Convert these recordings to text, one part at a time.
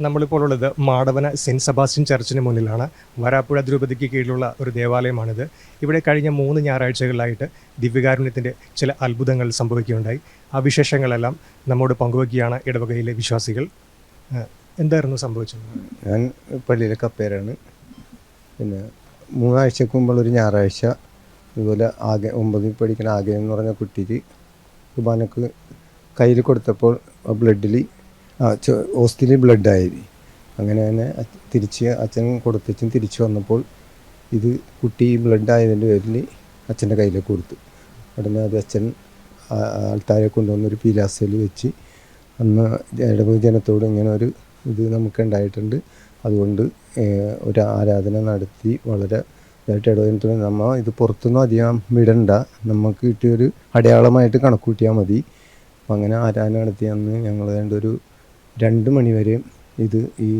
നമ്മളിപ്പോൾ ഉള്ളത് Madavana saint Sebastian ചർച്ചിന് മുന്നിലാണ്. വരാപ്പുഴ ദ്രൗപതിക്ക് കീഴിലുള്ള ഒരു ദേവാലയമാണിത്. ഇവിടെ കഴിഞ്ഞ മൂന്ന് ഞായറാഴ്ചകളിലായിട്ട് ദിവ്യകാരുണ്യത്തിന്റെ ചില അത്ഭുതങ്ങൾ സംഭവിക്കുകയുണ്ടായി. ആ വിശേഷങ്ങളെല്ലാം നമ്മോട് പങ്കുവയ്ക്കുകയാണ് ഇടവകയിലെ വിശ്വാസികൾ. എന്തായിരുന്നു സംഭവിച്ചത്? ഞാൻ പള്ളിയിലെ കപ്പേരാണ്. പിന്നെ മൂന്നാഴ്ചക്ക് മുമ്പുള്ള ഒരു ഞായറാഴ്ച ഇതുപോലെ ആകെ ഒമ്പതിൽ പഠിക്കുന്ന ആകെ എന്ന് പറഞ്ഞ കുട്ടിക്ക് കുർബാനക്ക് കയ്യിൽ കൊടുത്തപ്പോൾ ബ്ലഡിൽ ഹോസ്റ്റിൽ ബ്ലഡായി. അങ്ങനെ തന്നെ തിരിച്ച് അച്ഛൻ കൊടുത്തച്ഛൻ തിരിച്ചു വന്നപ്പോൾ ഇത് കുട്ടി ബ്ലഡ് ആയതിന്റെ പേരിൽ അച്ഛന്റെ കയ്യിലേക്ക് കൊടുത്തു. ഉടനെ അത് അച്ഛൻ ആൾത്താരെ കൊണ്ടുവന്നൊരു പീലാസയിൽ വെച്ച് അന്ന് ഇടവക ജനത്തോട് ഇങ്ങനെ ഒരു ഇത് നമുക്ക് ഉണ്ടായിട്ടുണ്ട് അതുകൊണ്ട് ഒരു ആരാധന നടത്തി വളരെ ഇതായിട്ട് ഇടവകത്തിന് നമ്മൾ ഇത് പുറത്തൊന്നും അധികം വിടണ്ട. നമുക്ക് കിട്ടിയൊരു അടയാളമായിട്ട് കണക്കൂട്ടിയാൽ മതി. അപ്പം അങ്ങനെ ആരാധന നടത്തി അന്ന് ഞങ്ങൾ ഒരു രണ്ട് മണി വരെയും ഇത് ഈ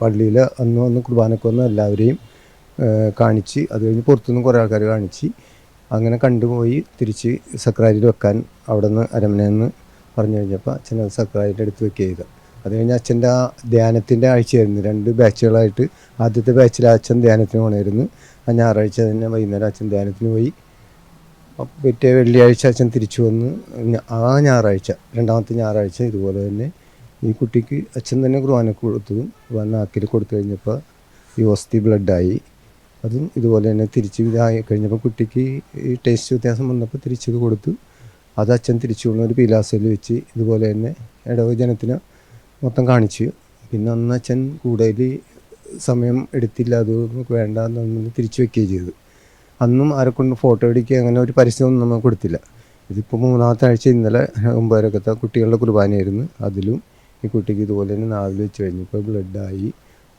പള്ളിയിൽ അന്ന് വന്ന് കുർബാനക്ക് വന്ന എല്ലാവരെയും കാണിച്ച് അത് കഴിഞ്ഞ് പുറത്തുനിന്ന് കുറേ ആൾക്കാർ കാണിച്ച് അങ്ങനെ കണ്ടുപോയി തിരിച്ച് സക്രാരിയിൽ വെക്കാൻ അവിടെ നിന്ന് അരമനയെന്ന് പറഞ്ഞു കഴിഞ്ഞപ്പോൾ അച്ഛൻ അത് സക്രാരിന്റെ അടുത്ത് വെക്കുക ചെയ്തു അത് കഴിഞ്ഞ് അച്ഛന്റെ ആ ധ്യാനത്തിന്റെ ആഴ്ചയായിരുന്നു. രണ്ട് ബാച്ചുകളായിട്ട് ആദ്യത്തെ ബാച്ചിൽ അച്ഛൻ ധ്യാനത്തിന് പോകണമായിരുന്നു ആ ഞായറാഴ്ച തന്നെ വൈകുന്നേരം അച്ഛൻ ധ്യാനത്തിന് പോയി. പിറ്റേ വെള്ളിയാഴ്ച അച്ഛൻ തിരിച്ചു വന്ന് ആ ഞായറാഴ്ച രണ്ടാമത്തെ ഞായറാഴ്ച ഇതുപോലെ തന്നെ ഈ കുട്ടിക്ക് അച്ഛൻ തന്നെ കുർബാന കൊടുത്തു കുർബാന ആക്കിൽ കൊടുത്തു കഴിഞ്ഞപ്പോൾ ഈ ഓസ്തി ബ്ലഡായി. അതും ഇതുപോലെ തന്നെ തിരിച്ച് ഇതായി കഴിഞ്ഞപ്പോൾ കുട്ടിക്ക് ഈ ടേസ്റ്റ് വ്യത്യാസം വന്നപ്പോൾ തിരിച്ചത് കൊടുത്തു. അത് അച്ഛൻ തിരിച്ചു കൊണ്ട് ഒരു പീലാസയിൽ വെച്ച് ഇതുപോലെ തന്നെ ഇടവ ജനത്തിന് മൊത്തം കാണിച്ചു. പിന്നെ അന്ന് അച്ഛൻ കൂടുതൽ സമയം എടുത്തില്ല അത് നമുക്ക് വേണ്ട എന്ന് തിരിച്ചു വെക്കുകയും ചെയ്തു. അന്നും ആരെക്കൊണ്ട് ഫോട്ടോ എടുക്കുക അങ്ങനെ ഒരു പരസ്യമൊന്നും നമുക്ക് കൊടുത്തില്ല. ഇതിപ്പോൾ മൂന്നാമത്തെ ആഴ്ച ഇന്നലെ ഒമ്പതരക്കത്തെ കുട്ടികളുടെ കുർബാനയായിരുന്നു. അതിലും ഈ കുട്ടിക്ക് ഇതുപോലെ തന്നെ നാവിൽ വെച്ച് കഴിഞ്ഞപ്പോൾ ബ്ലഡായി.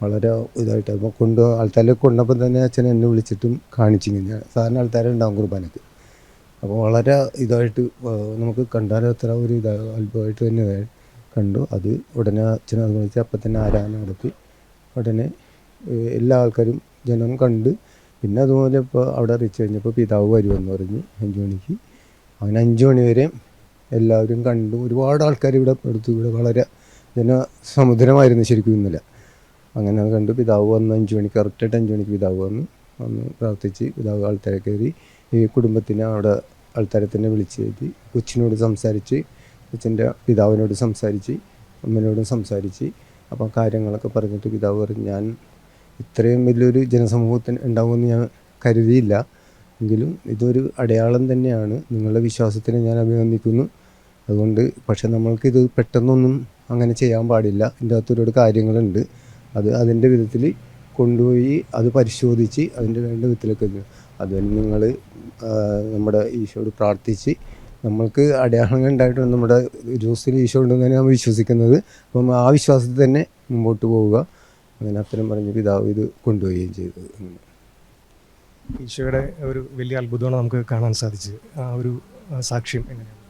വളരെ ഇതായിട്ട് അപ്പോൾ കൊണ്ട് ആൾക്കാരെ കൊണ്ടപ്പോൾ തന്നെ അച്ഛൻ എന്നെ വിളിച്ചിട്ടും കാണിച്ചിങ്ങനെ. സാധാരണ ആൾക്കാരുണ്ടാവും കുർബാനക്ക്. അപ്പോൾ വളരെ ഇതായിട്ട് നമുക്ക് കണ്ടാൽ അത്ര ഒരു ഇതാ അത്ഭുതമായിട്ട് തന്നെ കണ്ടു. അത് ഉടനെ അച്ഛൻ അത് വിളിച്ച് അപ്പം തന്നെ ആരാധന നടത്തി. ഉടനെ എല്ലാ ആൾക്കാരും ജനം കണ്ട്. പിന്നെ അതുപോലെ ഇപ്പോൾ അവിടെ അറിയിച്ചു കഴിഞ്ഞപ്പോൾ പിതാവ് വരുമെന്ന് പറഞ്ഞ് അഞ്ച് മണിക്ക്. അങ്ങനെ അഞ്ച് മണി വരെ എല്ലാവരും കണ്ടു. ഒരുപാട് ആൾക്കാർ ഇവിടെ എടുത്തു ഇവിടെ വളരെ ജനസമുദ്രമായിരുന്നു ശരിക്കും ഇന്നലെ. അങ്ങനെ അത് കണ്ട് പിതാവ് വന്ന് അഞ്ച് മണിക്ക് കറക്റ്റായിട്ട് അഞ്ച് മണിക്ക് പിതാവ് വന്ന് വന്ന് പ്രാർത്ഥിച്ച് പിതാവ് ആൾത്താരെ കയറി ഈ കുടുംബത്തിനെ അവിടെ ആൾത്താരെ തന്നെ വിളിച്ച് കയറ്റി കൊച്ചിനോട് സംസാരിച്ച് കൊച്ചിന്റെ പിതാവിനോട് സംസാരിച്ച് അമ്മനോടും സംസാരിച്ച് അപ്പോൾ കാര്യങ്ങളൊക്കെ പറഞ്ഞിട്ട് പിതാവ് പറഞ്ഞു ഞാൻ ഇത്രയും വലിയൊരു ജനസമൂഹത്തിന് ഉണ്ടാവുമെന്ന് ഞാൻ കരുതിയില്ല. എങ്കിലും ഇതൊരു അടയാളം തന്നെയാണ്. നിങ്ങളുടെ വിശ്വാസത്തിനെ ഞാൻ അഭിനന്ദിക്കുന്നു. അതുകൊണ്ട് പക്ഷെ നമ്മൾക്കിത് പെട്ടെന്നൊന്നും അങ്ങനെ ചെയ്യാൻ പാടില്ല. ഇതിന്റെ അകത്ത് ഒരുപാട് കാര്യങ്ങളുണ്ട്. അത് അതിന്റെ വിധത്തിൽ കൊണ്ടുപോയി അത് പരിശോധിച്ച് അതിന്റെ വേണ്ട വിധത്തിലൊക്കെ അത് നിങ്ങൾ നമ്മുടെ ഈശോയോട് പ്രാർത്ഥിച്ച് നമ്മൾക്ക് അടയാളങ്ങൾ ഉണ്ടായിട്ടുണ്ട്. നമ്മുടെ ജോസിൽ ഈശോ ഉണ്ടെന്ന് തന്നെ നമ്മൾ വിശ്വസിക്കുന്നത്. അപ്പം ആ വിശ്വാസത്തിൽ തന്നെ മുമ്പോട്ട് പോവുക. അങ്ങനെ അത്തരം പറഞ്ഞ് പിതാവ് ഇത് കൊണ്ടുപോവുകയും ചെയ്തത് ഈശോയുടെ ഒരു വലിയ അത്ഭുതമാണ് നമുക്ക് കാണാൻ സാധിച്ചത്. ആ ഒരു സാക്ഷ്യം എങ്ങനെയാണ്?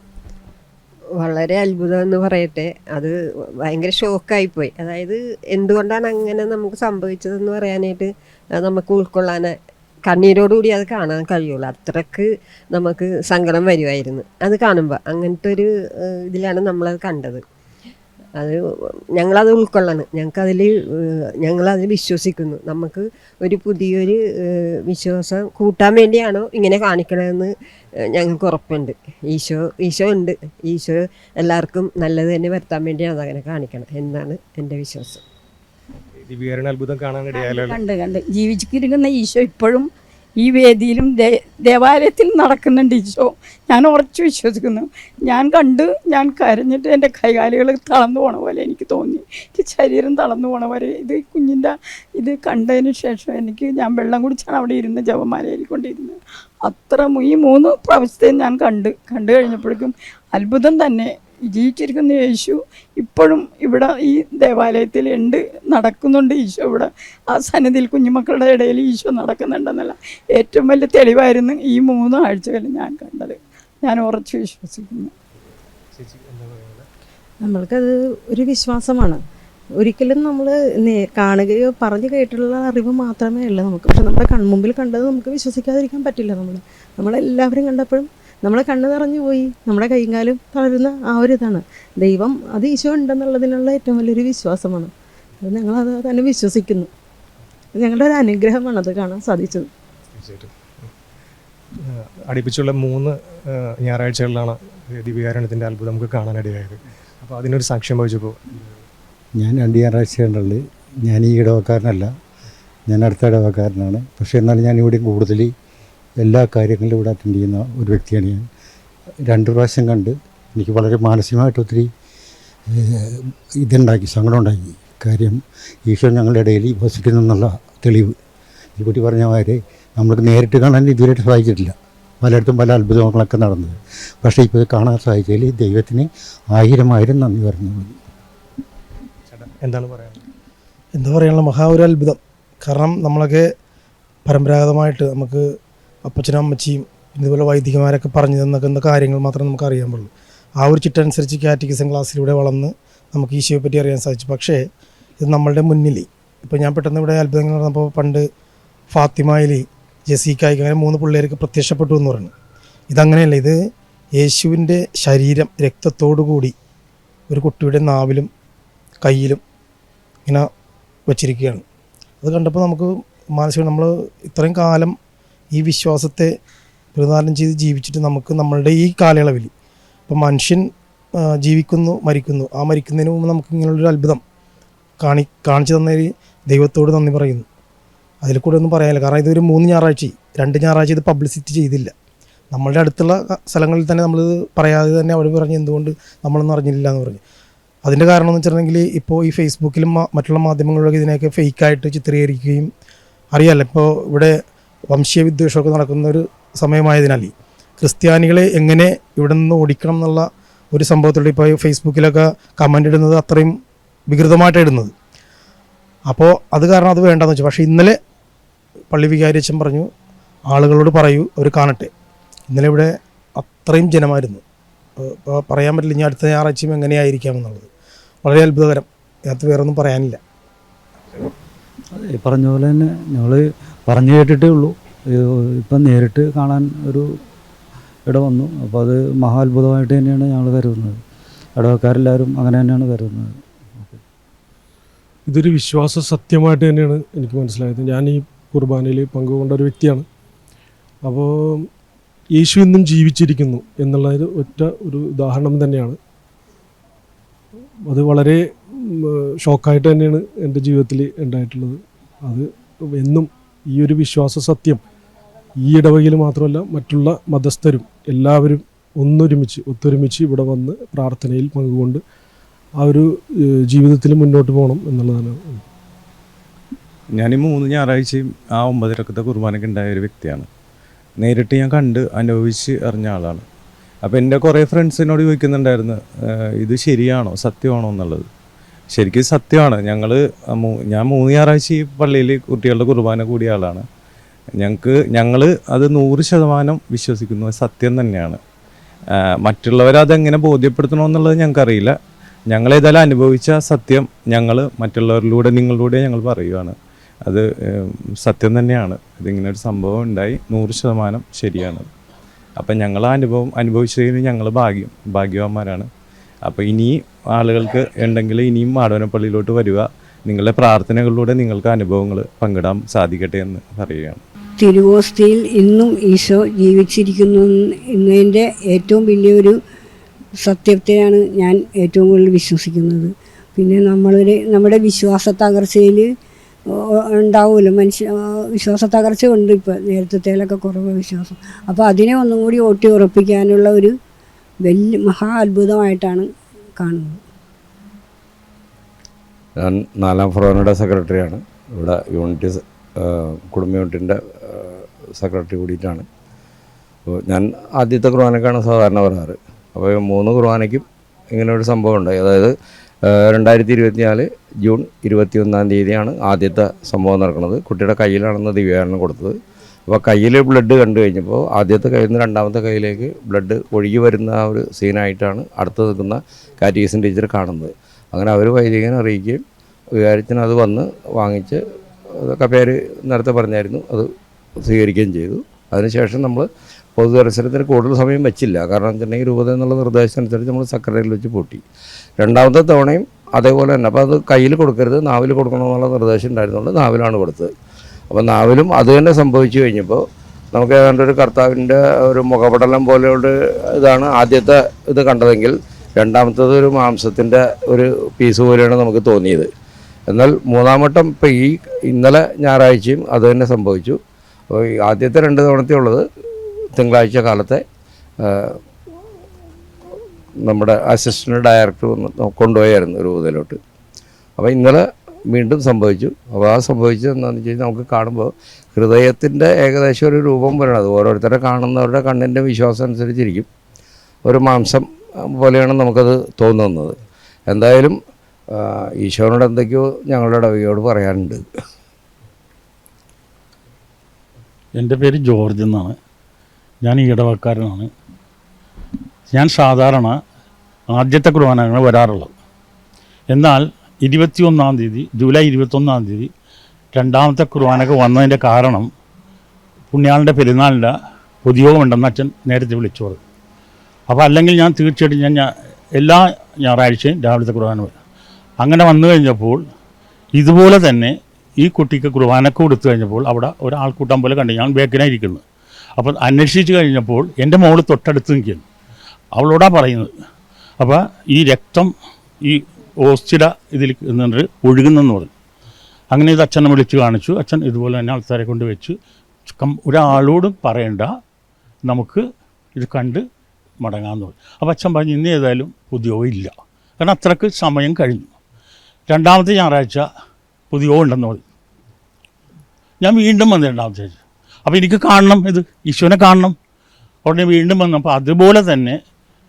വളരെ അത്ഭുതം എന്ന് പറയട്ടെ. അത് ഭയങ്കര ഷോക്കായിപ്പോയി. അതായത് എന്തുകൊണ്ടാണ് അങ്ങനെ നമുക്ക് സംഭവിച്ചതെന്ന് പറയാനായിട്ട് നമുക്ക് ഉൾക്കൊള്ളാൻ കണ്ണീരോടുകൂടി അത് കാണാൻ കഴിയുള്ളൂ. അത്രയ്ക്ക് നമുക്ക് സങ്കടം വരുമായിരുന്നു അത് കാണുമ്പോൾ അങ്ങനത്തെ ഒരു ഇതിലാണ് നമ്മളത് കണ്ടത്. അത് ഞങ്ങളത് ഉൾക്കൊള്ളണം. ഞങ്ങൾക്കതിൽ ഞങ്ങളതിൽ വിശ്വസിക്കുന്നു. നമുക്ക് ഒരു പുതിയൊരു വിശ്വാസം കൂട്ടാൻ വേണ്ടിയാണോ ഇങ്ങനെ കാണിക്കണമെന്ന് ഞങ്ങൾക്ക് ഉറപ്പുണ്ട്. ഈശോ ഈശോ ഉണ്ട്. ഈശോ എല്ലാവർക്കും നല്ലത് തന്നെ വരുത്താൻ വേണ്ടിയാണ് അതങ്ങനെ കാണിക്കണം എന്നാണ് എന്റെ വിശ്വാസം. അത്ഭുതം കാണാൻ ഇടയായാലോ കണ്ട് കണ്ട്. ജീവിച്ചിരിക്കുന്ന ഈശോ ഇപ്പോഴും ഈ വേദിയിലും ദേവാലയത്തിൽ നടക്കുന്നുണ്ട് ഈശോ ഞാൻ ഉറച്ചു വിശ്വസിക്കുന്നു. ഞാൻ കണ്ട് ഞാൻ കരഞ്ഞിട്ട് എന്റെ കൈകാലുകൾ തളർന്നു പോണ പോലെ എനിക്ക് തോന്നി. എന്റെ ശരീരം തളർന്നു പോണ പോലെ. ഇത് കുഞ്ഞിന്റെ ഇത് കണ്ടതിന് ശേഷം എനിക്ക് ഞാൻ വെള്ളം കുടിച്ചാണ് അവിടെ ഇരുന്ന് ജപമാല കൊണ്ടിരുന്നത് അത്ര ഈ മൂന്ന് പ്രാവശ്യത്തെയും ഞാൻ കണ്ട് കണ്ടു കഴിഞ്ഞപ്പോഴേക്കും അത്ഭുതം തന്നെ. ജീവിച്ചിരിക്കുന്ന യേശു ഇപ്പോഴും ഇവിടെ ഈ ദേവാലയത്തിൽ ഉണ്ട് നടക്കുന്നുണ്ട്. ഈശോ ഇവിടെ ആ സന്നിധിയിൽ കുഞ്ഞുമക്കളുടെ ഇടയിൽ ഈശോ നടക്കുന്നുണ്ടെന്നല്ല. ഏറ്റവും വലിയ തെളിവായിരുന്നു ഈ മൂന്ന് ആഴ്ചകൾ ഞാൻ കണ്ടത്. ഞാൻ ഉറച്ചു വിശ്വസിക്കുന്നു. നമ്മൾക്കത് ഒരു വിശ്വാസമാണ്. ഒരിക്കലും നമ്മൾ കാണുകയോ പറഞ്ഞു കേട്ടിട്ടുള്ള അറിവ് മാത്രമേ ഉള്ളൂ നമുക്ക്. പക്ഷെ നമ്മുടെ കൺമുമ്പിൽ കണ്ടത് നമുക്ക് വിശ്വസിക്കാതിരിക്കാൻ പറ്റില്ല നമ്മൾ നമ്മളെല്ലാവരും കണ്ടപ്പോഴും നമ്മളെ കണ്ണ് നിറഞ്ഞു പോയി. നമ്മുടെ കൈകാലും തളരുന്ന ആ ഒരു ഇതാണ്. ദൈവം അത് ഈശോ ഉണ്ടെന്നുള്ളതിനുള്ള ഏറ്റവും വലിയൊരു വിശ്വാസമാണ്. അത് ഞങ്ങളത് തന്നെ വിശ്വസിക്കുന്നു. ഞങ്ങളുടെ ഒരു അനുഗ്രഹമാണ് അത് കാണാൻ സാധിച്ചത്. അടുപ്പിച്ചുള്ള മൂന്ന് ഞായറാഴ്ചകളിലാണ് ദിവ്യകാരണത്തിന്റെ അത്ഭുതം നമുക്ക് കാണാനിടയായത് അപ്പോൾ അതിനൊരു സാക്ഷ്യം വഹിച്ചപ്പോൾ ഞാൻ രണ്ട് ഞായറാഴ്ച ഞാൻ ഈ ഇടവക്കാരനല്ല. ഞാൻ അടുത്ത ഇടവക്കാരനാണ്. പക്ഷേ എന്നാലും ഞാൻ ഇവിടെ കൂടുതൽ എല്ലാ കാര്യങ്ങളിലും ഇവിടെ അറ്റൻഡ് ചെയ്യുന്ന ഒരു വ്യക്തിയാണ് ഞാൻ. രണ്ട് പ്രാവശ്യം കണ്ട് എനിക്ക് വളരെ മാനസികമായിട്ട് ഒത്തിരി ഇതുണ്ടാക്കി സങ്കടം ഉണ്ടാക്കി കാര്യം ഈശോ ഞങ്ങളുടെ ഇടയിൽ വസിക്കുന്നു എന്നുള്ള തെളിവ്. ഈ കുട്ടി പറഞ്ഞ മാതിരി നമ്മൾക്ക് നേരിട്ട് കാണാൻ ഇതുവരെയായിട്ട് സഹായിച്ചിട്ടില്ല പലയിടത്തും പല അത്ഭുതങ്ങളൊക്കെ നടന്നത്. പക്ഷേ ഇപ്പോൾ കാണാൻ സാധിച്ചതിൽ ദൈവത്തിന് ആയിരം ആയിരം നന്ദി പറഞ്ഞു എന്താണ് പറയാനുള്ളത്? എന്താ പറയാനുള്ള മഹാ ഒരു അത്ഭുതം. കാരണം നമ്മളൊക്കെ പരമ്പരാഗതമായിട്ട് നമുക്ക് അപ്പച്ചനും അമ്മച്ചിയും ഇതുപോലെ വൈദികമാരൊക്കെ പറഞ്ഞു തന്നൊക്കെ കാര്യങ്ങൾ മാത്രമേ നമുക്ക് അറിയാൻ പാടുള്ളൂ. ആ ഒരു ചിട്ടനുസരിച്ച് കാറ്റഗിസം ക്ലാസ്സിലൂടെ വളർന്ന് നമുക്ക് ഈശോയെ പറ്റി അറിയാൻ സാധിച്ചു. പക്ഷേ ഇത് നമ്മളുടെ മുന്നിൽ ഇപ്പോൾ ഞാൻ പെട്ടെന്ന് ഇവിടെ അത്ഭുതങ്ങൾ നടന്നപ്പോൾ പണ്ട് ഫാത്തിമയിൽ ജസീക്കായിക്ക് അങ്ങനെ മൂന്ന് പിള്ളേർക്ക് പ്രത്യക്ഷപ്പെട്ടു എന്ന് പറഞ്ഞു. ഇതങ്ങനെയല്ല ഇത് യേശുവിന്റെ ശരീരം രക്തത്തോടു കൂടി ഒരു കുട്ടിയുടെ നാവിലും കയ്യിലും ഇങ്ങനെ വച്ചിരിക്കുകയാണ്. അത് കണ്ടപ്പോൾ നമുക്ക് മാനസികം നമ്മൾ ഇത്രയും കാലം ഈ വിശ്വാസത്തെ പ്രതിദാനം ചെയ്ത് ജീവിച്ചിട്ട് നമുക്ക് നമ്മളുടെ ഈ കാലയളവിൽ ഇപ്പം മനുഷ്യൻ ജീവിക്കുന്നു മരിക്കുന്നു. ആ മരിക്കുന്നതിന് മുമ്പ് നമുക്ക് ഇങ്ങനെയുള്ളൊരു അത്ഭുതം കാണി കാണിച്ചു തന്ന ദൈവത്തോട് നന്ദി പറയുന്നു. അതിൽ കൂടെ ഒന്നും പറയാനില്ല. കാരണം ഇതൊരു മൂന്ന് ഞായറാഴ്ച രണ്ട് ഞായറാഴ്ച ഇത് പബ്ലിസിറ്റി ചെയ്തില്ല. നമ്മളുടെ അടുത്തുള്ള സ്ഥലങ്ങളിൽ തന്നെ നമ്മൾ പറയാതെ തന്നെ അവർ പറഞ്ഞ് എന്തുകൊണ്ട് നമ്മളൊന്നും അറിഞ്ഞില്ല എന്ന് പറഞ്ഞു. അതിന്റെ കാരണം എന്ന് വെച്ചിട്ടുണ്ടെങ്കിൽ ഇപ്പോൾ ഈ ഫേസ്ബുക്കിലും മറ്റുള്ള മാധ്യമങ്ങളിലൊക്കെ ഇതിനെയൊക്കെ ഫേക്കായിട്ട് ചിത്രീകരിക്കുകയും അറിയാമല്ലോ ഇപ്പോൾ ഇവിടെ വംശീയ വിദ്വേഷമൊക്കെ നടക്കുന്ന ഒരു സമയമായതിനാൽ ക്രിസ്ത്യാനികളെ എങ്ങനെ ഇവിടെ നിന്ന് ഓടിക്കണം എന്നുള്ള ഒരു സംഭവത്തിലൂടെ ഇപ്പോൾ ഫേസ്ബുക്കിലൊക്കെ കമന്റ് ഇടുന്നത് അത്രയും വികൃതമായിട്ടാണ് ഇടുന്നത്. അപ്പോൾ അത് കാരണം അത് വേണ്ടെന്ന് വെച്ചു. പക്ഷേ ഇന്നലെ പള്ളി വികാരി അച്ഛൻ പറഞ്ഞു ആളുകളോട് പറയൂ അവർ കാണട്ടെ. ഇന്നലെ ഇവിടെ അത്രയും ജനമായിരുന്നു. ഇപ്പോൾ പറയാൻ പറ്റില്ല ഇനി അടുത്ത ഞായറാഴ്ചയും എങ്ങനെയായിരിക്കാം എന്നുള്ളത്. വളരെ അത്ഭുതകരം. അതിനകത്ത് വേറെ ഒന്നും പറയാനില്ല പറഞ്ഞ പോലെ തന്നെ ഞങ്ങൾ പറഞ്ഞു കേട്ടിട്ടേ ഉള്ളൂ. ഇപ്പം നേരിട്ട് കാണാൻ ഒരു ഇട വന്നു. അപ്പോൾ അത് മഹാത്ഭുതമായിട്ട് തന്നെയാണ് ഞങ്ങൾ കരുതുന്നത്. ഇടവക്കാരെല്ലാവരും അങ്ങനെ തന്നെയാണ് കരുതുന്നത്. ഇതൊരു വിശ്വാസ സത്യമായിട്ട് തന്നെയാണ് എനിക്ക് മനസ്സിലായത്. ഞാൻ ഈ കുർബാനയിൽ പങ്കുകൊണ്ട ഒരു വ്യക്തിയാണ്. അപ്പോൾ യേശു ഇന്നും ജീവിച്ചിരിക്കുന്നു എന്നുള്ളത് ഒറ്റ ഒരു ഉദാഹരണം തന്നെയാണ്. അത് വളരെ ഷോക്കായിട്ട് തന്നെയാണ് എന്റെ ജീവിതത്തിൽ ഉണ്ടായിട്ടുള്ളത്. അത് എന്നും ഈ ഒരു വിശ്വാസ സത്യം ഈ ഇടവകയിൽ മാത്രമല്ല മറ്റുള്ള മതസ്ഥരും എല്ലാവരും ഒന്നൊരുമിച്ച് ഒത്തൊരുമിച്ച് ഇവിടെ വന്ന് പ്രാർത്ഥനയിൽ പങ്കുകൊണ്ട് ആ ഒരു ജീവിതത്തിൽ മുന്നോട്ട് പോകണം എന്നുള്ളതാണ്. ഞാൻ ഈ മൂന്ന് ഞായറാഴ്ചയും ആ ഒമ്പതരക്കത്തെ കുർബാനയ്ക്ക് ഉണ്ടായ ഒരു വ്യക്തിയാണ്. നേരിട്ട് ഞാൻ കണ്ട് അനുഭവിച്ച് അറിഞ്ഞ ആളാണ്. അപ്പോൾ എന്റെ കുറേ ഫ്രണ്ട്സിനോട് ചോദിക്കുന്നുണ്ടായിരുന്നു "ഏഹ്, ഇത് ശരിയാണോ സത്യമാണോ എന്നുള്ളത്? ശരിക്കും സത്യമാണ്. ഞങ്ങൾ ഞാൻ മൂന്ന് ഞായറാഴ്ച ഈ പള്ളിയിൽ കുട്ടികളുടെ കുർബാന കൂടിയ ആളാണ്. ഞങ്ങൾക്ക് ഞങ്ങൾ അത് നൂറ് ശതമാനം വിശ്വസിക്കുന്നു. സത്യം തന്നെയാണ്. മറ്റുള്ളവരതെങ്ങനെ ബോധ്യപ്പെടുത്തണമെന്നുള്ളത് ഞങ്ങൾക്കറിയില്ല. ഞങ്ങൾ ഏതായാലും അനുഭവിച്ച സത്യം ഞങ്ങൾ മറ്റുള്ളവരിലൂടെ നിങ്ങളിലൂടെ ഞങ്ങൾ പറയുകയാണ് അത് സത്യം തന്നെയാണ്. ഇതിങ്ങനെ ഒരു സംഭവം ഉണ്ടായി. നൂറ് ശതമാനം ശരിയാണ്. അപ്പം ഞങ്ങൾ അനുഭവം അനുഭവിച്ചതിന് ഞങ്ങൾ ഭാഗ്യം ഭാഗ്യവാന്മാരാണ്. അപ്പോൾ ഇനി ആളുകൾക്ക് ഉണ്ടെങ്കിൽ ഇനിയും മാടവനപ്പള്ളിയിലോട്ട് വരിക. നിങ്ങളുടെ പ്രാർത്ഥനകളിലൂടെ നിങ്ങൾക്ക് അനുഭവങ്ങൾ പങ്കിടാൻ സാധിക്കട്ടെ എന്ന് പറയുകയാണ്. തിരുവോസ്തിയിൽ ഇന്നും ഈശോ ജീവിച്ചിരിക്കുന്നു എന്നതിന്റെ ഏറ്റവും വലിയൊരു സത്യത്തെയാണ് ഞാൻ ഏറ്റവും കൂടുതൽ വിശ്വസിക്കുന്നത്. പിന്നെ നമ്മളൊരു നമ്മുടെ വിശ്വാസ തകർച്ചയിൽ ഉണ്ടാവുമല്ലോ. മനുഷ്യ വിശ്വാസ തകർച്ച ഉണ്ട് ഇപ്പോൾ നേരത്തേലൊക്കെ കുറവ് വിശ്വാസം. അപ്പോൾ അതിനെ ഒന്നും കൂടി ഓട്ടി ഉറപ്പിക്കാനുള്ള ഒരു വലിയ മഹാ അത്ഭുതമായിട്ടാണ് കാണുന്നത് ഞാൻ നാലാം ഫ്രോനയുടെ സെക്രട്ടറിയാണ്. ഇവിടെ യൂണിറ്റ് കുടുംബ യൂണിറ്റിന്റെ സെക്രട്ടറി കൂടിയിട്ടാണ്. അപ്പോൾ ഞാൻ ആദ്യത്തെ കുർബാനക്കാണ് സാധാരണ പറയാറ്. അപ്പോൾ മൂന്ന് കുർബാനയ്ക്കും ഇങ്ങനെ ഒരു സംഭവം ഉണ്ട് അതായത് രണ്ടായിരത്തി ഇരുപത്തിനാല് ജൂൺ ഇരുപത്തി ഒന്നാം തീയതിയാണ് ആദ്യത്തെ സംഭവം നടക്കുന്നത്. കുട്ടിയുടെ കയ്യിലാണെന്ന് ദിവ്യാരണം കൊടുത്തത്. അപ്പോൾ കയ്യിൽ ബ്ലഡ് കണ്ടു കഴിഞ്ഞപ്പോൾ ആദ്യത്തെ കയ്യിൽ നിന്ന് രണ്ടാമത്തെ കയ്യിലേക്ക് ബ്ലഡ് ഒഴുകി വരുന്ന ആ ഒരു സീനായിട്ടാണ് അടുത്ത് നിൽക്കുന്ന കാറ്റീസിൻ ടീച്ചർ കാണുന്നത്. അങ്ങനെ അവർ വൈദികനെ അറിയിക്കുകയും വികാരത്തിന് അത് വന്ന് വാങ്ങിച്ച് അതൊക്കെ നേരത്തെ പറഞ്ഞായിരുന്നു അത് സ്വീകരിക്കുകയും ചെയ്തു. അതിനുശേഷം നമ്മൾ പൊതുദർശനത്തിന് കൂടുതൽ സമയം വെച്ചില്ല. കാരണം വെച്ചിട്ടുണ്ടെങ്കിൽ രൂപത എന്നുള്ള നിർദ്ദേശം അനുസരിച്ച് നമ്മൾ സെക്രട്ടറിയിൽ വെച്ച് പൂട്ടി. രണ്ടാമത്തെ തവണയും അതേപോലെ തന്നെ. അപ്പോൾ അത് കയ്യിൽ കൊടുക്കരുത് നാവിൽ കൊടുക്കണമെന്നുള്ള നിർദ്ദേശം ഉണ്ടായിരുന്നുകൊണ്ട് നാവിലാണ് കൊടുത്തത്. അപ്പോൾ നാവിലും അത് തന്നെ സംഭവിച്ചു കഴിഞ്ഞപ്പോൾ നമുക്ക് ഏതാണ്ട് ഒരു കർത്താവിന്റെ ഒരു മുഖപടലം പോലെയുള്ള ഇതാണ് ആദ്യത്തെ ഇത് കണ്ടതെങ്കിൽ രണ്ടാമത്തത് ഒരു മാംസത്തിന്റെ ഒരു പീസ് പോലെയാണ് നമുക്ക് തോന്നിയത്. എന്നാൽ മൂന്നാം വട്ടം ഇപ്പോൾ ഈ ഇന്നലെ ഞായറാഴ്ചയും അത് തന്നെ സംഭവിച്ചു. അപ്പോൾ ഈ ആദ്യത്തെ രണ്ട് തവണത്തെ ഉള്ളത് തിങ്കളാഴ്ച കാലത്തെ നമ്മുടെ അസിസ്റ്റന്റ് ഡയറക്ടർ വന്ന് ഒരു ഇതിലോട്ട് അപ്പോൾ ഇന്നലെ വീണ്ടും സംഭവിച്ചു. അപ്പോൾ ആ സംഭവിച്ചത് എന്താണെന്ന് വെച്ച് കഴിഞ്ഞാൽ നമുക്ക് കാണുമ്പോൾ ഹൃദയത്തിന്റെ ഏകദേശം ഒരു രൂപം വരണത് ഓരോരുത്തരെ കാണുന്നവരുടെ കണ്ണിന്റെ വിശ്വാസം അനുസരിച്ചിരിക്കും. ഒരു മാംസം പോലെയാണ് നമുക്കത് തോന്നുന്നത്. എന്തായാലും ഈശോനോട് എന്തൊക്കെയോ ഞങ്ങളുടെ ഇടവകയോട് പറയാനുണ്ട്. എന്റെ പേര് ജോർജ് എന്നാണ്. ഞാൻ ഈ ഇടവക്കാരനാണ്. ഞാൻ സാധാരണ ആദ്യത്തെ കുർബാനകളാണ് വരാറുള്ളത്. എന്നാൽ ഇരുപത്തിയൊന്നാം തീയതി ജൂലൈ ഇരുപത്തൊന്നാം തീയതി രണ്ടാമത്തെ കുർബാനക്ക് വന്നതിന്റെ കാരണം പുണ്യാളിന്റെ പെരുന്നാളിന്റെ പൊതുയോഗമുണ്ടെന്ന് അച്ഛൻ നേരത്തെ വിളിച്ചു പറഞ്ഞു. അപ്പോൾ അല്ലെങ്കിൽ ഞാൻ തീർച്ചയായിട്ടും ഞാൻ എല്ലാ ഞായറാഴ്ചയും രാവിലത്തെ കുർബാന വരും. അങ്ങനെ വന്നു കഴിഞ്ഞപ്പോൾ ഇതുപോലെ തന്നെ ഈ കുട്ടിക്ക് കുർബാനക്ക് കൊടുത്തു കഴിഞ്ഞപ്പോൾ അവിടെ ഒരു ആൾക്കൂട്ടം പോലെ കണ്ടു ഞാൻ ബേക്കിനായിരിക്കുന്നു അപ്പോൾ അന്വേഷിച്ച് കഴിഞ്ഞപ്പോൾ എന്റെ മോൾ തൊട്ടടുത്ത് നിൽക്കുന്നു അവളോടാണ് പറയുന്നത്. അപ്പോൾ ഈ രക്തം ഈ ഓസ്റ്റിട ഇതിൽ നിന്നിട്ട് ഒഴുകുന്നെന്ന് പറഞ്ഞു. അങ്ങനെ ഇത് അച്ഛനെ വിളിച്ച് കാണിച്ചു. അച്ഛൻ ഇതുപോലെ തന്നെ ആൾക്കാരെ കൊണ്ട് വെച്ച് ഒരാളോടും പറയണ്ട നമുക്ക് ഇത് കണ്ട് മടങ്ങാമെന്ന് പറഞ്ഞു. അപ്പോൾ അച്ഛൻ പറഞ്ഞു ഇന്ന് ഏതായാലും ഉദ്യോഗം ഇല്ല. കാരണം അത്രയ്ക്ക് സമയം കഴിഞ്ഞു. രണ്ടാമത്തെ ഞായറാഴ്ച പുതിയോ ഉണ്ടെന്ന് പറഞ്ഞു. ഞാൻ വീണ്ടും വന്നു രണ്ടാമത്തെ ആഴ്ച. അപ്പോൾ എനിക്ക് കാണണം ഇത്. ഈശോനെ കാണണം. ഉടനെ വീണ്ടും വന്നു. അപ്പോൾ അതുപോലെ തന്നെ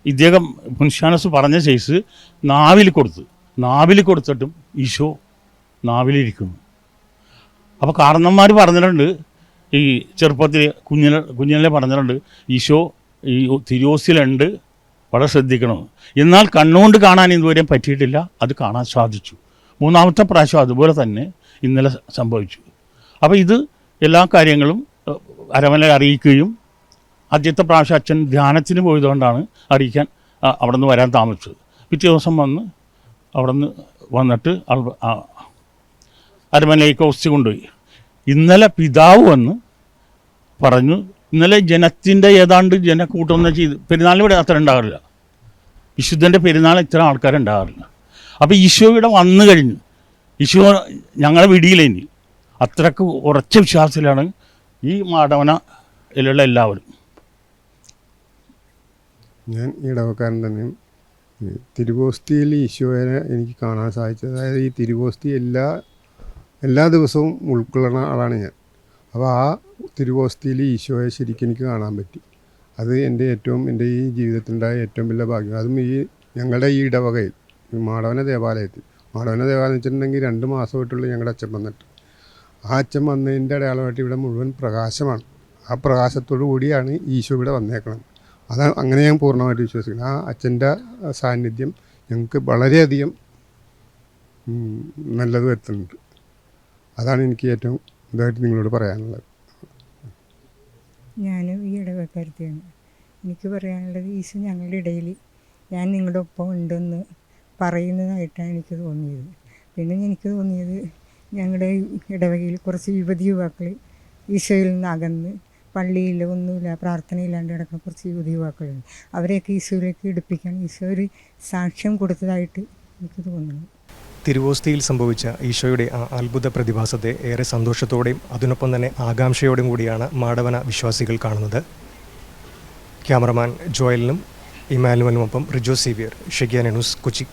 ഇദ്ദേഹം മുൻഷാനസ് പറഞ്ഞ കേസ് നാവിൽ കൊടുത്തു. നാവിൽ കൊടുത്തിട്ടും ഈശോ നാവിലിരിക്കുന്നു അപ്പോൾ കാരണന്മാർ പറഞ്ഞിട്ടുണ്ട് ഈ ചെറുപ്പത്തിൽ കുഞ്ഞിനെ കുഞ്ഞിനെ പറഞ്ഞിട്ടുണ്ട് ഈശോ ഈ തിരുവോസിലുണ്ട് വളരെ ശ്രദ്ധിക്കണം. എന്നാൽ കണ്ണുകൊണ്ട് കാണാൻ ഇതുവരെയും പറ്റിയിട്ടില്ല അത് കാണാൻ സാധിച്ചു. മൂന്നാമത്തെ പ്രാവശ്യം അതുപോലെ തന്നെ ഇന്നലെ സംഭവിച്ചു. അപ്പോൾ ഇത് എല്ലാ കാര്യങ്ങളും അരമന അറിയിക്കുകയും ആദ്യത്തെ പ്രാവശ്യം അച്ഛൻ ധ്യാനത്തിന് പോയതുകൊണ്ടാണ് അറിയിക്കാൻ അവിടെ നിന്ന് വരാൻ താമസിച്ചത്. പിറ്റേ ദിവസം വന്ന് അവിടെ നിന്ന് വന്നിട്ട് അരമനയിലേക്ക് ഹോസ്റ്റ് കൊണ്ടുപോയി. ഇന്നലെ പിതാവ് വന്ന് പറഞ്ഞു ഇന്നലെ ജനത്തിന്റെ ഏതാണ്ട് ജനക്കൂട്ടം ചെയ്ത് പെരുന്നാളിവിടെ അത്ര ഉണ്ടാകാറില്ല. വിശുദ്ധന്റെ പെരുന്നാൾ ഇത്ര ആൾക്കാരുണ്ടാകാറില്ല അപ്പോൾ ഈശോ ഇവിടെ വന്നു കഴിഞ്ഞു. ഈശോ ഞങ്ങളെ വിടിയിലേനി അത്രയ്ക്ക് ഉറച്ച വിശ്വാസത്തിലാണ് ഈ മാടവനയിലുള്ള എല്ലാവരും. ഞാൻ ഇടവക്കാരൻ തന്നെയും തിരുവോസ്തിയിൽ ഈശോയെ എനിക്ക് കാണാൻ സാധിച്ചത്. അതായത് ഈ തിരുവോസ്തി എല്ലാ എല്ലാ ദിവസവും ഉൾക്കൊള്ളുന്ന ആളാണ് ഞാൻ. അപ്പോൾ ആ തിരുവോസ്തിയിൽ ഈശോയെ ശരിക്കും എനിക്ക് കാണാൻ പറ്റി. അത് എന്റെ ഏറ്റവും എന്റെ ഈ ജീവിതത്തിലുണ്ടായ ഏറ്റവും വലിയ ഭാഗ്യം. അതും ഈ ഞങ്ങളുടെ ഈ ഇടവകയിൽ മാടവന ദേവാലയത്തിൽ. മാടവന ദേവാലയം വെച്ചിട്ടുണ്ടെങ്കിൽ രണ്ട് മാസമായിട്ടുള്ള ഞങ്ങളുടെ അച്ഛൻ വന്നിട്ട്. ആ അച്ഛൻ വന്നതിന്റെ അടയാളമായിട്ട് ഇവിടെ മുഴുവൻ പ്രകാശമാണ്. ആ പ്രകാശത്തോടു കൂടിയാണ് ഈശോ ഇവിടെ വന്നേക്കുന്നത് അതാണ് അങ്ങനെ ഞാൻ പൂർണമായിട്ട് വിശ്വസിക്കുന്നു. ആ അച്ഛന്റെ സാന്നിധ്യം ഞങ്ങൾക്ക് വളരെയധികം നല്ലത് വരുത്തുന്നുണ്ട്. അതാണ് എനിക്ക് ഏറ്റവും ഇതായിട്ട് നിങ്ങളോട് പറയാനുള്ളത്. ഞാനും ഈ ഇടവക്കാരത്തെയാണ് എനിക്ക് പറയാനുള്ളത് ഈശോ ഞങ്ങളുടെ ഇടയിൽ ഞാൻ നിങ്ങളുടെ ഒപ്പം ഉണ്ടെന്ന് പറയുന്നതായിട്ടാണ് എനിക്ക് തോന്നിയത്. പിന്നെ എനിക്ക് തോന്നിയത് ഞങ്ങളുടെ ഇടവകയിൽ കുറച്ച് യുവതി യുവാക്കൾ ഈശോയിൽ നിന്ന് അകന്ന് പള്ളിയിൽ ഒന്നുമില്ല പ്രാർത്ഥനയില്ലാണ്ട് കിടക്കുന്ന കുറച്ച് യുവതി യുവാക്കളുണ്ട് അവരെയൊക്കെ ഈശോയിലേക്ക് എടുപ്പിക്കാൻ ഈശോ ഒരു സാക്ഷ്യം കൊടുത്തതായിട്ട് എനിക്ക് തോന്നുന്നു. തിരുവോസ്തിയിൽ സംഭവിച്ച ഈശോയുടെ ആ അത്ഭുത പ്രതിഭാസത്തെ ഏറെ സന്തോഷത്തോടെയും അതിനൊപ്പം തന്നെ ആകാംക്ഷയോടും കൂടിയാണ് മാടവന വിശ്വാസികൾ കാണുന്നത്. ക്യാമറമാൻ ജോയലിനും ഇമാനുവലിനുമൊപ്പം റിജോ സീവിയർ ന്യൂസ് കൊച്ചി.